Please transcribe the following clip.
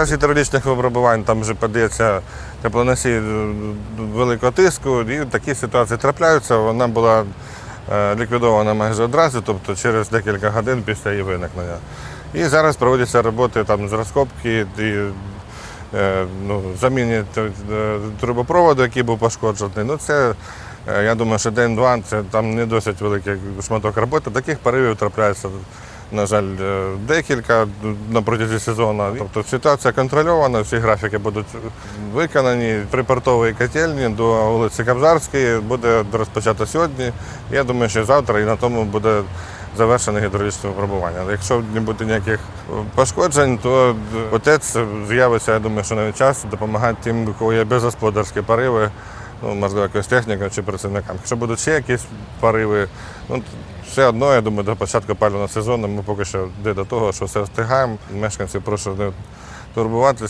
час гідравлічних випробувань там вже подається теплоносій е, великого тиску, і такі ситуації трапляються. Вона була е, ліквідована майже одразу, тобто через декілька годин після її виникнення. І зараз проводяться роботи там з розкопки і е, ну, е, трубопроводу, який був пошкоджений. Ну, це, я думаю, що день-два це там не досить великий шматок роботи. Таких поривів трапляється, на жаль, е, декілька на протязі сезону. Тобто ситуація контрольована, всі графіки будуть виконані. Припортової котельні до вулиці Кобзарської буде розпочато сьогодні. Я думаю, що завтра і на тому буде завершене гідравлічне випробування. Якщо не буде ніяких пошкоджень, то отець з'явиться, я думаю, що навіть час допомагати тим, у кого є безгосподарські пориви, ну, можливо, якось технікам чи працівникам. Якщо будуть ще якісь пориви, ну, все одно, я думаю, до початку пального сезону ми поки що йде до того, що все встигаємо. Мешканців прошу не турбуватись.